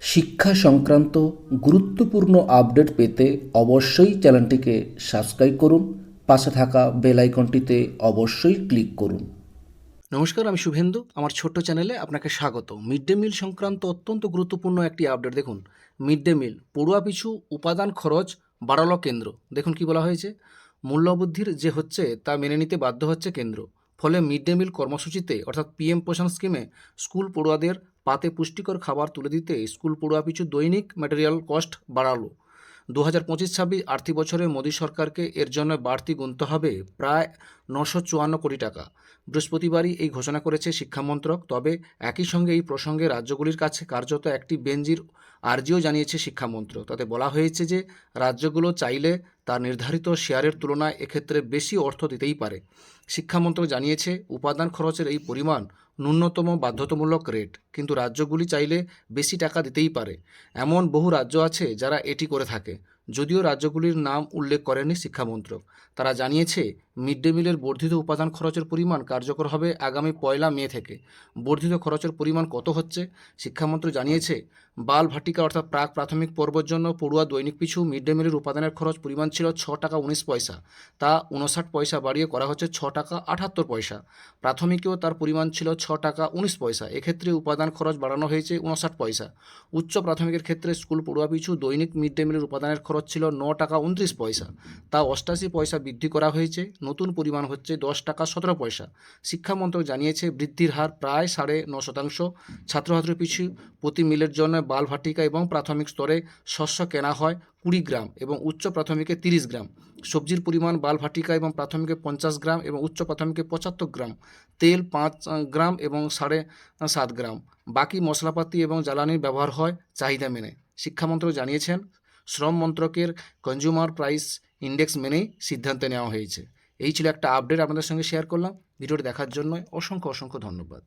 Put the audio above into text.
শিক্ষা সংক্রান্ত গুরুত্বপূর্ণ আপডেট পেতে অবশ্যই চ্যানেলটিকে সাবস্ক্রাইব করুন, পাশে থাকা বেল আইকনটিতে অবশ্যই ক্লিক করুন। নমস্কার, আমি শুভেন্দু। আমার ছোট্ট চ্যানেলে আপনাকে স্বাগত। মিড ডে মিল সংক্রান্ত অত্যন্ত গুরুত্বপূর্ণ একটি আপডেট দেখুন। মিড ডে মিল, পড়ুয়া পিছু, উপাদান খরচ, বাড়ালো কেন্দ্র। দেখুন কি বলা হয়েছে। মূল্যবৃদ্ধির যে হচ্ছে, তা মেনে নিতে বাধ্য হচ্ছে কেন্দ্র। ফলে মিড ডে মিল কর্মসূচিতে, অর্থাৎ পিএম পোষণ স্কিমে, স্কুল পড়ুয়াদের পাতে পুষ্টিকর খাবার তুলে দিতে স্কুল পড়ুয়া পিছু দৈনিক ম্যাটেরিয়াল কস্ট বাড়ালো। দু হাজার পঁচিশ ছাব্বিশ আর্থিক বছরে মোদী সরকারকে এর জন্য বাড়তি গুনতে হবে প্রায় নশো চুয়ান্ন কোটি টাকা। বৃহস্পতিবারই এই ঘোষণা করেছে শিক্ষামন্ত্রক তবে একই সঙ্গে এই প্রসঙ্গে রাজ্যগুলির কাছে কার্যত একটি বেঞ্জির আর্জিও জানিয়েছে শিক্ষামন্ত্রক তাতে বলা হয়েছে যে, রাজ্যগুলো চাইলে তার নির্ধারিত শেয়ারের তুলনায় এক্ষেত্রে বেশি অর্থ দিতেই পারে। শিক্ষামন্ত্রক জানিয়েছে, উপাদান খরচের এই পরিমাণ ন্যূনতম বাধ্যতামূলক রেট কিন্তু রাজ্যগুলি চাইলে বেশি টাকা দিতেই পারে। এমন বহু রাজ্য আছে যারা এটি করে থাকে। যদিও রাজ্যগুলির নাম উল্লেখ করেনি শিক্ষামন্ত্রক। তারা জানিয়েছে মিড ডে মিলের বর্ধিত উপাদান খরচের পরিমাণ কার্যকর হবে আগামী পয়লা মে থেকে। বর্ধিত খরচের পরিমাণ কত হচ্ছে? শিক্ষামন্ত্রী জানিয়েছে বাল ভাটিকা অর্থাৎ প্রাক প্রাথমিক পর্বর জন্য পড়ুয়া দৈনিক পিছু মিড ডে মিলের উপাদানের খরচ পরিমাণ ছিল ছ টাকা উনিশ পয়সা। তা উনষাট পয়সা বাড়িয়ে করা হচ্ছে ছ টাকা আটাত্তর পয়সা। প্রাথমিকেও তার পরিমাণ ছিল ছ টাকা উনিশ পয়সা। এক্ষেত্রে উপাদান খরচ বাড়ানো হয়েছে উনষাট পয়সা। উচ্চ প্রাথমিকের ক্ষেত্রে স্কুল পড়ুয়া পিছু দৈনিক মিড ডে মিলের উপাদানের খরচ ছিল ন টাকা উনত্রিশ পয়সা। তা অষ্টাশি পয়সা বৃদ্ধি করা হয়েছে। নতুন পরিমাণ হচ্ছে দশ টাকা সতেরো পয়সা। শিক্ষামন্ত্রক জানিয়েছে বৃদ্ধির হার প্রায় সাড়ে ন শতাংশ। ছাত্রছাত্রী পিছু প্রতি মিলের জন্য বাল ভাটিকা এবং প্রাথমিক স্তরে শস্য কেনা হয় কুড়ি গ্রাম এবং উচ্চ প্রাথমিকে তিরিশ গ্রাম। সবজির পরিমাণ বাল ভাটিকা এবং প্রাথমিকে পঞ্চাশ গ্রাম এবং উচ্চ প্রাথমিকে পঁচাত্তর গ্রাম। তেল পাঁচ গ্রাম এবং সাড়ে সাত গ্রাম। বাকি মশলাপাতি এবং জ্বালানির ব্যবহার হয় চাহিদা মেনে। শিক্ষামন্ত্রক জানিয়েছেন, শ্রম মন্ত্রকের কনজিউমার প্রাইস ইন্ডেক্স মেনেই সিদ্ধান্ত নেওয়া হয়েছে। এই ছিল একটা আপডেট আপনাদের সঙ্গে শেয়ার করলাম। ভিডিওটি দেখার জন্য অসংখ্য অসংখ্য ধন্যবাদ।